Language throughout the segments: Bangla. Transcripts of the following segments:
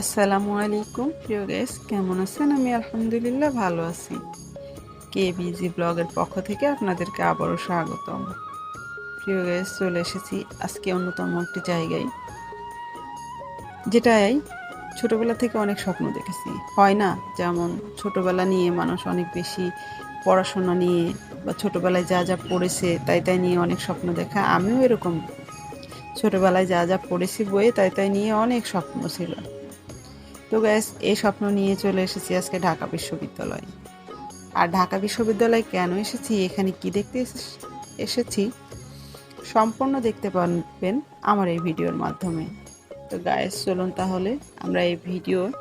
আসসালামু আলাইকুম, প্রিয় গেস কেমন আছেন? আমি আলহামদুলিল্লাহ ভালো আছি। কে বিজি ব্লগের পক্ষ থেকে আপনাদেরকে আবারও স্বাগতম। প্রিয় গেস চলে এসেছি আজকে অন্যতম একটি জায়গায় যেটাই ছোটবেলা থেকে অনেক স্বপ্ন দেখেছি। হয় না? যেমন ছোটবেলা নিয়ে মানুষ অনেক বেশি পড়াশোনা নিয়ে বা ছোটবেলায় যা যা পড়েছে, তাই তাই নিয়ে অনেক স্বপ্ন দেখা। আমিও এরকম ছোটবেলায় যা যা পড়েছি বইয়ে, তাই তাই নিয়ে অনেক স্বপ্ন ছিল। তো গ্যাস এই স্বপ্ন নিয়ে চলে এসেছি আজকে ঢাকা বিশ্ববিদ্যালয়। আর ঢাকা বিশ্ববিদ্যালয় কেন এসেছি? এখানে কি দেখতে এসে- এসেছি? সম্পূর্ণ দেখতে পারবেন আমার এই ভিডিওর মাধ্যমে। তো গায়েস চলুন তাহলে আমরা এই ভিডিও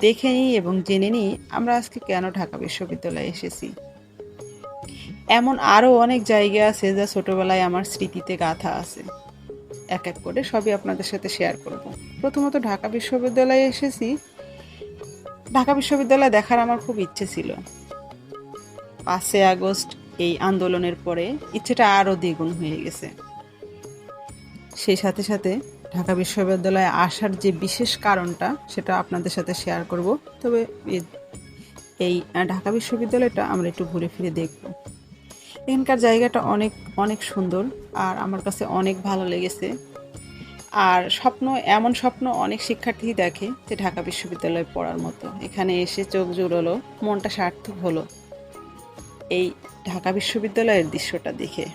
দেখে নিই এবং জেনে নিই আমরা আজকে কেন ঢাকা বিশ্ববিদ্যালয়ে এসেছি। এমন আরও অনেক জায়গা আছে যা ছোটোবেলায় আমার স্মৃতিতে গাথা আছে। এক এক করে সবই আপনাদের সাথে শেয়ার করব। প্রথমত ঢাকা বিশ্ববিদ্যালয়ে এসেছি। ঢাকা বিশ্ববিদ্যালয় দেখার আমার খুব ইচ্ছে ছিল। পাঁচই আগস্ট এই আন্দোলনের পরে ইচ্ছেটা আরও দ্বিগুণ হয়ে গেছে। সেই সাথে সাথে ঢাকা বিশ্ববিদ্যালয়ে আসার যে বিশেষ কারণটা, সেটা আপনাদের সাথে শেয়ার করব। তবে এই ঢাকা বিশ্ববিদ্যালয়টা আমরা একটু ঘুরে ফিরে দেখব। এখানকার জায়গাটা অনেক অনেক সুন্দর আর আমার কাছে অনেক ভালো লেগেছে। আর স্বপ্ন, এমন স্বপ্ন অনেক শিক্ষার্থী দেখে যে ঢাকা বিশ্ববিদ্যালয়ে পড়ার মতো। এখানে এসে চোখ জুড়লো, মনটা সার্থক হলো এই ঢাকা বিশ্ববিদ্যালয়ের দৃশ্যটা দেখে।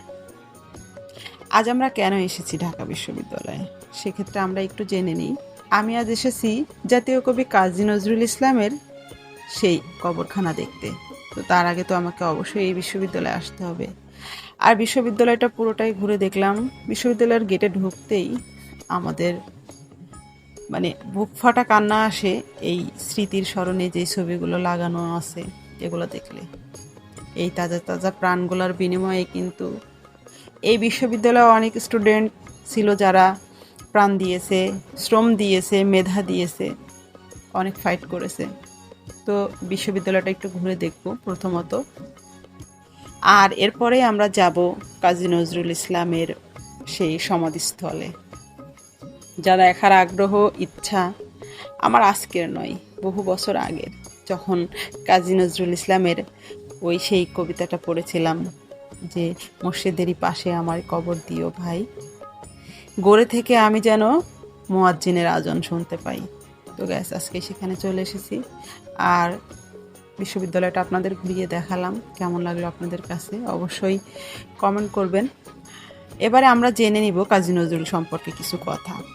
আজ আমরা কেন এসেছি ঢাকা বিশ্ববিদ্যালয়ে? সেক্ষেত্রে আমরা একটু জেনে নিই। আমি আজ এসেছি জাতীয় কবি কাজী নজরুল ইসলামের সেই কবরখানা দেখতে। তো তার আগে তো আমাকে অবশ্যই এই বিশ্ববিদ্যালয়ে আসতে হবে। আর বিশ্ববিদ্যালয়টা পুরোটাই ঘুরে দেখলাম। বিশ্ববিদ্যালয়ের গেটে ঢুকতেই আমাদের মানে বুক ফাটা কান্না আসে এই স্মৃতির স্মরণে যে ছবিগুলো লাগানো আছে, এগুলো দেখলে। এই তাজা তাজা প্রাণগুলোর বিনিময়ে কিন্তু এই বিশ্ববিদ্যালয়ে অনেক স্টুডেন্ট ছিল যারা প্রাণ দিয়েছে, শ্রম দিয়েছে, মেধা দিয়েছে, অনেক ফাইট করেছে। তো বিশ্ববিদ্যালয়টা একটু ঘুরে দেখব প্রথমত। আর এরপরে আমরা যাব কাজী নজরুল ইসলামের সেই সমাধিস্থলে। যা দেখার আগ্রহ, ইচ্ছা আমার আজকের নয়, বহু বছর আগের। যখন কাজী নজরুল ইসলামের ওই সেই কবিতাটা পড়েছিলাম যে, মসজিদেরই পাশে আমার কবর দিও ভাই। গড়ে থেকে আমি যেন মোয়াজ্জিনের আজন শুনতে পাই। তো গ্যাস আজকে সেখানে চলে এসেছি। আর বিশ্ববিদ্যালয়টা আপনাদের ঘুরিয়ে দেখালাম, কেমন লাগল আপনাদের কাছে অবশ্যই কমেন্ট করবেন। এবারে আমরা জেনে নিব কাজী নজরুল সম্পর্কে কিছু কথা।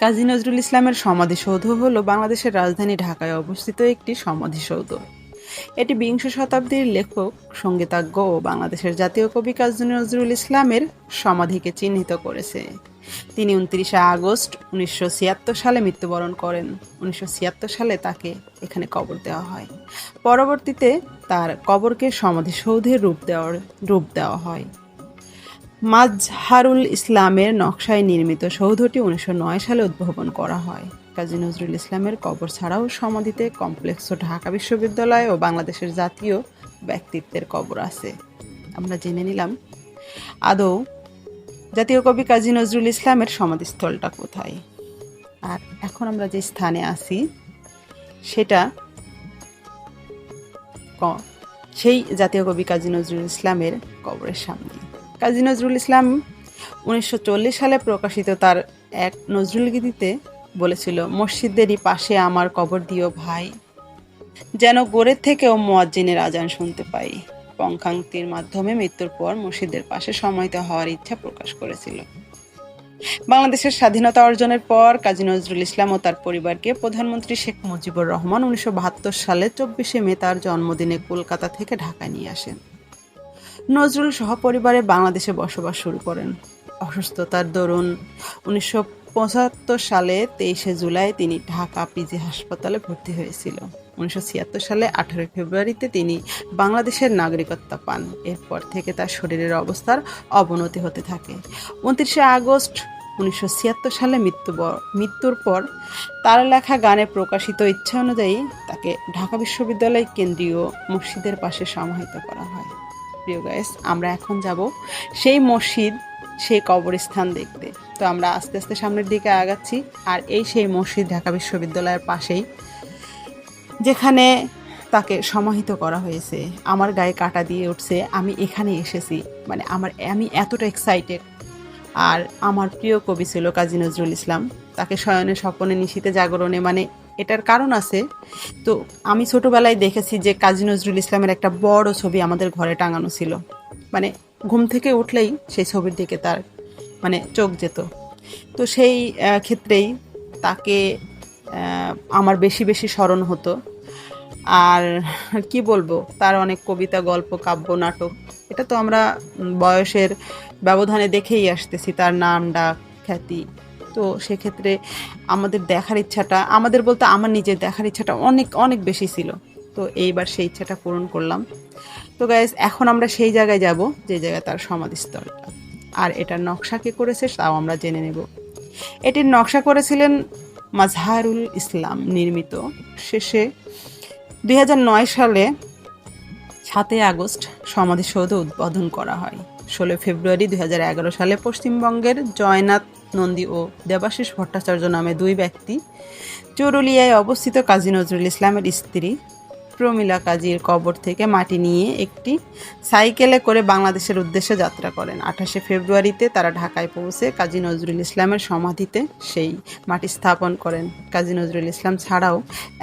কাজী নজরুল ইসলামের সমাধিসৌধ হল বাংলাদেশের রাজধানী ঢাকায় অবস্থিত একটি সমাধিসৌধ। এটি বিংশ শতাব্দীর লেখক, সঙ্গীতজ্ঞ ও বাংলাদেশের জাতীয় কবি কাজী নজরুল ইসলামের সমাধিকে চিহ্নিত করেছে। তিনি উনত্রিশে আগস্ট উনিশশো ছিয়াত্তর সালে মৃত্যুবরণ করেন। উনিশশো ছিয়াত্তর সালে তাকে এখানে কবর দেওয়া হয়। পরবর্তীতে তার কবরকে সমাধিসৌধের রূপ দেওয়ার, রূপ দেওয়া হয়। মাজহারুল ইসলামের নকশায় নির্মিত সৌধটি উনিশশো নয় সালে উদ্ভাবন করা হয়। কাজী নজরুল ইসলামের কবর ছাড়াও সমাধিতে কমপ্লেক্স ও ঢাকা বিশ্ববিদ্যালয় ও বাংলাদেশের জাতীয় ব্যক্তিত্বের কবর আছে। আমরা জেনে নিলাম, আদৌ জাতীয় কবি কাজী নজরুল ইসলামের সমাধিস্থলটা কোথায়? আর এখন আমরা যে স্থানে আছি, সেটা সেই জাতীয় কবি কাজী নজরুল ইসলামের কবরের সামনে। কাজী নজরুল ইসলাম উনিশশো চল্লিশ সালে প্রকাশিত তার এক নজরুল গীতিতে বলেছিল, মসজিদেরই পাশে আমার কবর দিও ভাই, যেন গোরের থেকেও মোয়াজ্জিনের আজান শুনতে পাই। পঙ্খাঙ্ক্তির মাধ্যমে মৃত্যুর পর মসজিদের পাশে সমাহিত হওয়ার ইচ্ছা প্রকাশ করেছিল। বাংলাদেশের স্বাধীনতা অর্জনের পর কাজী নজরুল ইসলাম ও তার পরিবারকে প্রধানমন্ত্রী শেখ মুজিবুর রহমান উনিশশো বাহাত্তর সালে চব্বিশে মে তার জন্মদিনে কলকাতা থেকে ঢাকায় নিয়ে আসেন। নজরুল সহপরিবারে বাংলাদেশে বসবাস শুরু করেন। অসুস্থতার দরুন উনিশশো পঁচাত্তর সালে তেইশে জুলাই তিনি ঢাকা পিজি হাসপাতালে ভর্তি হয়েছিল। উনিশশো ছিয়াত্তর সালে আঠারোই ফেব্রুয়ারিতে তিনি বাংলাদেশের নাগরিকত্ব পান। এরপর থেকে তার শরীরের অবস্থার অবনতি হতে থাকে। উনত্রিশে আগস্ট উনিশশো ছিয়াত্তর সালে মৃত্যু মৃত্যুর পর তার লেখা গানে প্রকাশিত ইচ্ছা অনুযায়ী তাকে ঢাকা বিশ্ববিদ্যালয় কেন্দ্রীয় মসজিদের পাশে সমাহিত করা হয়। প্রিয় গাইস আমরা এখন যাব সেই মসজিদ, সেই কবরস্থান দেখতে। তো আমরা আস্তে আস্তে সামনের দিকে আগাচ্ছি, আর এই সেই মসজিদ ঢাকা বিশ্ববিদ্যালয়ের পাশেই, যেখানে তাকে সমাহিত করা হয়েছে। আমার গায়ে কাটা দিয়ে উঠছে, আমি এখানে এসেছি। মানে আমার, আমি এতটা এক্সাইটেড আর আমার প্রিয় কবি ছিল কাজী নজরুল ইসলাম। তাকে শয়নে স্বপনে নিশীতে জাগরণে মানে এটার কারণ আছে। তো আমি ছোটোবেলায় দেখেছি যে কাজী নজরুল ইসলামের একটা বড় ছবি আমাদের ঘরে টাঙানো ছিল। মানে ঘুম থেকে উঠলেই সেই ছবির দিকে তার মানে চোখ যেত। তো সেই ক্ষেত্রেই তাকে আমার বেশি বেশি স্মরণ হতো। আর কি বলব, তার অনেক কবিতা, গল্প, কাব্য, নাটক, এটা তো আমরা বয়সের ব্যবধানে দেখেই আসতেছি। তার নাম, ডাক, খ্যাতি তো সেক্ষেত্রে আমাদের দেখার ইচ্ছাটা, আমাদের বলতে আমার নিজের দেখার ইচ্ছাটা অনেক অনেক বেশি ছিল। তো এইবার সেই ইচ্ছাটা পূরণ করলাম। তো গাইজ এখন আমরা সেই জায়গায় যাব, যে জায়গায় তার সমাধিস্থলটা আর এটার নকশা কে করেছে তাও আমরা জেনে নেব। এটির নকশা করেছিলেন মাজহারুল ইসলাম নির্মিত। শেষে দু হাজার নয় সালে সাতই আগস্ট সমাধিসৌধ উদ্বোধন করা হয়। ষোলো ফেব্রুয়ারি দু হাজার এগারো সালে পশ্চিমবঙ্গের জয়নাথ নন্দী ও দেবাশিস ভট্টাচার্য নামে দুই ব্যক্তি। চরুলিয়ায় অবস্থিত কাজী নজরুল ইসলামের স্ত্রী প্রমীলা কাজীর কবর থেকে মাটি নিয়ে একটি সাইকেলে করে বাংলাদেশের উদ্দেশ্যে যাত্রা করেন। আঠাশে ফেব্রুয়ারিতে তারা ঢাকায় পৌঁছে কাজী নজরুল ইসলামের সমাধিতে সেই মাটি স্থাপন করেন। কাজী নজরুল ইসলাম ছাড়াও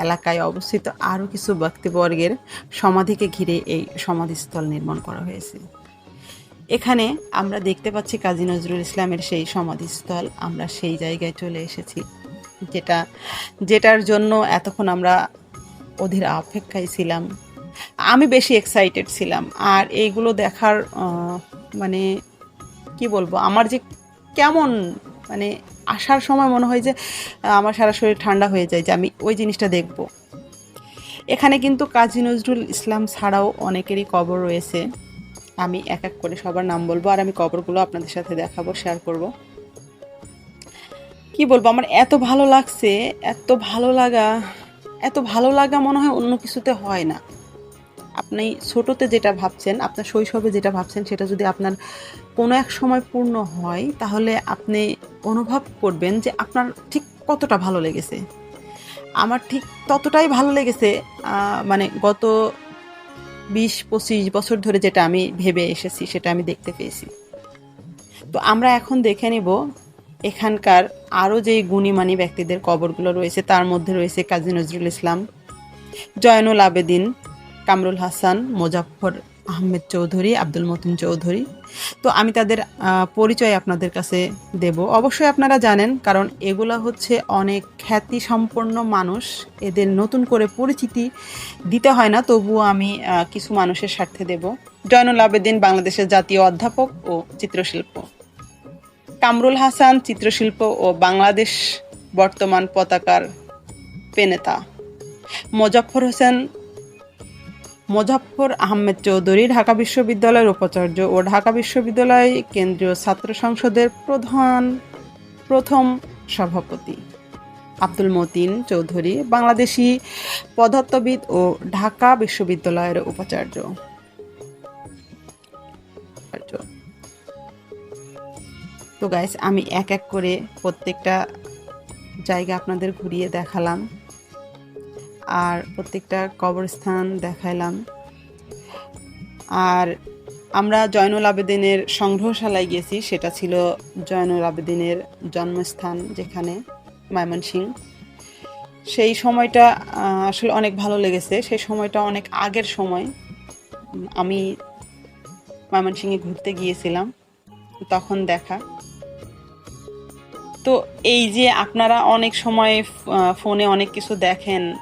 এলাকায় অবস্থিত আরও কিছু ব্যক্তিবর্গের সমাধিকে ঘিরে এই সমাধিস্থল নির্মাণ করা হয়েছে। এখানে আমরা দেখতে পাচ্ছি কাজী নজরুল ইসলামের সেই সমাধিস্থল। আমরা সেই জায়গায় চলে এসেছি, যেটা, যেটার জন্য এতক্ষণ আমরা অধীর অপেক্ষায় ছিলাম। আমি বেশি এক্সাইটেড ছিলাম। আর এইগুলো দেখার মানে কি বলব, আমার যে কেমন মানে আসার সময় মনে হয় যে, আমার সারা শরীর ঠান্ডা হয়ে যায় যে আমি ওই জিনিসটা দেখব। এখানে কিন্তু কাজী নজরুল ইসলাম ছাড়াও অনেকেরই কবর রয়েছে। আমি এক এক করে সবার নাম বলব আর আমি কবরগুলো আপনাদের সাথে দেখাবো শেয়ার করব। কি বলব, আমার এত ভালো লাগছে, এত ভালো লাগা, এত ভালো লাগা মনে হয় অন্য কিছুতে হয় না। আপনি ছোটোতে যেটা ভাবছেন, আপনার শৈশবে যেটা ভাবছেন, সেটা যদি আপনার কোনো এক সময় পূর্ণ হয়, তাহলে আপনি অনুভব করবেন যে আপনার ঠিক কতটা ভালো লেগেছে। আমার ঠিক ততটাই ভালো লেগেছে মানে গত বিশ পঁচিশ বছর ধরে যেটা আমি ভেবে এসেছি, সেটা আমি দেখতে পেয়েছি। তো আমরা এখন দেখে নেব এখানকার আরও যেই গুণীমানী ব্যক্তিদের কবরগুলো রয়েছে, তার মধ্যে রয়েছে কাজী নজরুল ইসলাম, জয়নুল আবেদিন, কামরুল হাসান মোজাফর আহমেদ চৌধুরী, আব্দুল মতিন চৌধুরী। তো আমি তাদের পরিচয় আপনাদের কাছে দেব। অবশ্যই আপনারা জানেন, কারণ এগুলো হচ্ছে অনেক খ্যাতি সম্পন্ন মানুষ। এদের নতুন করে পরিচিতি দিতে হয় না, তবুও আমি কিছু মানুষের স্বার্থে দেব। জয়নুল আবেদিন, বাংলাদেশের জাতীয় অধ্যাপক ও চিত্রশিল্প। কামরুল হাসান, চিত্রশিল্প ও বাংলাদেশ বর্তমান পতাকার পেনেতা মোজাফর হোসেন মোজাফর আহমেদ চৌধুরী, ঢাকা বিশ্ববিদ্যালয়ের উপাচার্য ও ঢাকা বিশ্ববিদ্যালয় কেন্দ্রীয় ছাত্র সংসদের প্রধান, প্রথম সভাপতি। আব্দুল মতিন চৌধুরী, বাংলাদেশি পদার্থবিদ ও ঢাকা বিশ্ববিদ্যালয়ের উপাচার্য। তো গাইস আমি এক এক করে প্রত্যেকটা জায়গা আপনাদের ঘুরিয়ে দেখালাম। আর প্রত্যেকটা কবরস্থান দেখাইলাম। আর আমরা জয়নুল আবেদিনের সংগ্রহশালায় গেছি সেটা ছিল জয়নুল আবেদিনের জন্মস্থান যেখানে ময়মনসিং। সেই সময়টা আসলে অনেক ভালো লেগেছে। সেই সময়টা অনেক আগের সময়। আমি ময়মনসিংহে ঘুরতে গিয়েছিলাম, তখন দেখা। তো এই যে আপনারা অনেক সময় ফোনে অনেক কিছু দেখেন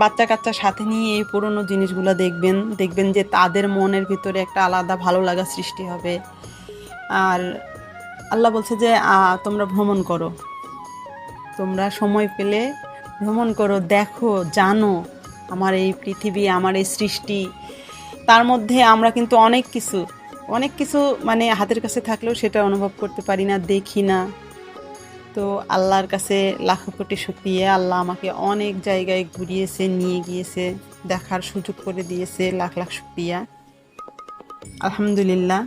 বাচ্চা কাচ্চা সাথে নিয়ে এই পুরনো জিনিসগুলো দেখবেন দেখবেন যে তাদের মনের ভিতরে একটা আলাদা ভালো লাগা সৃষ্টি হবে। আর আল্লাহ বলছে যে তোমরা ভ্রমণ করো। তোমরা সময় পেলে ভ্রমণ করো, দেখো, জানো আমার এই পৃথিবী, আমার এই সৃষ্টি। তার মধ্যে আমরা কিন্তু অনেক কিছু অনেক কিছু মানে হাতের কাছে থাকলেও সেটা অনুভব করতে পারি না, দেখি না। তো আল্লাহর কাছে লাখো কোটি শুক্রিয়া। আল্লাহ আমাকে অনেক জায়গায় ঘুরিয়েছে, নিয়ে গিয়েছে, দেখার সুযোগ করে দিয়েছে, লাখ লাখ শুক্রিয়া। আলহামদুলিল্লাহ।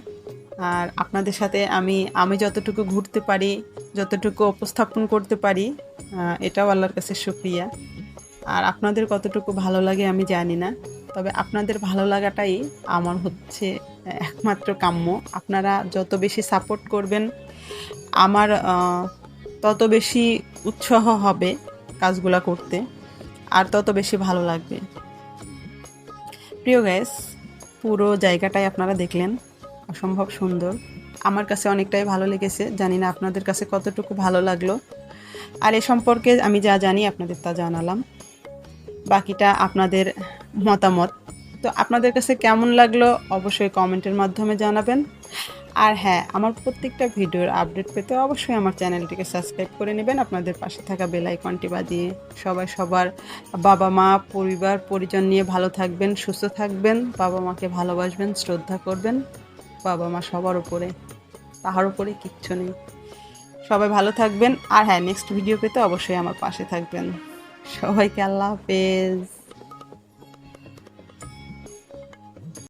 আর আপনাদের সাথে আমি আমি যতটুকু ঘুরতে পারি, যতটুকু উপস্থাপন করতে পারি এটাও আল্লাহর কাছে শুক্রিয়া। আর আপনাদের কতটুকু ভালো লাগে আমি জানি না, তবে আপনাদের ভালো লাগাটাই আমার হচ্ছে একমাত্র কাম্য। আপনারা যত বেশি সাপোর্ট করবেন, আমার তত বেশি উৎসাহ হবে কাজগুলো করতে, আর তত বেশি ভালো লাগবে। প্রিয় গ্যাস পুরো জায়গাটাই আপনারা দেখলেন, অসম্ভব সুন্দর। আমার কাছে অনেকটাই ভালো লেগেছে, জানি না আপনাদের কাছে কতটুকু ভালো লাগল। আর এ সম্পর্কে আমি যা জানি আপনাদের তা জানালাম। বাকিটা আপনাদের মতামত। তো আপনাদের কাছে কেমন লাগল, অবশ্যই কমেন্টের মাধ্যমে জানাবেন। আর হ্যাঁ আমার প্রত্যেকটা ভিডিওর আপডেট পেতে অবশ্যই আমার চ্যানেলটিকে সাবস্ক্রাইব করে নেবেন। আপনাদের পাশে থাকা বেল আইকনটি বাজিয়ে সবাই সবার বাবা মা, পরিবার, পরিজন নিয়ে ভালো থাকবেন, সুস্থ থাকবেন, বাবা মাকে ভালোবাসবেন, শ্রদ্ধা করবেন, বাবা মা সবার উপরে তাহার উপরে কিচ্ছু নেই। সবাই ভালো থাকবেন। আর হ্যাঁ নেক্সট ভিডিও পেতে অবশ্যই আমার পাশে থাকবেন। সবাইকে আল্লাহ হাফেজ।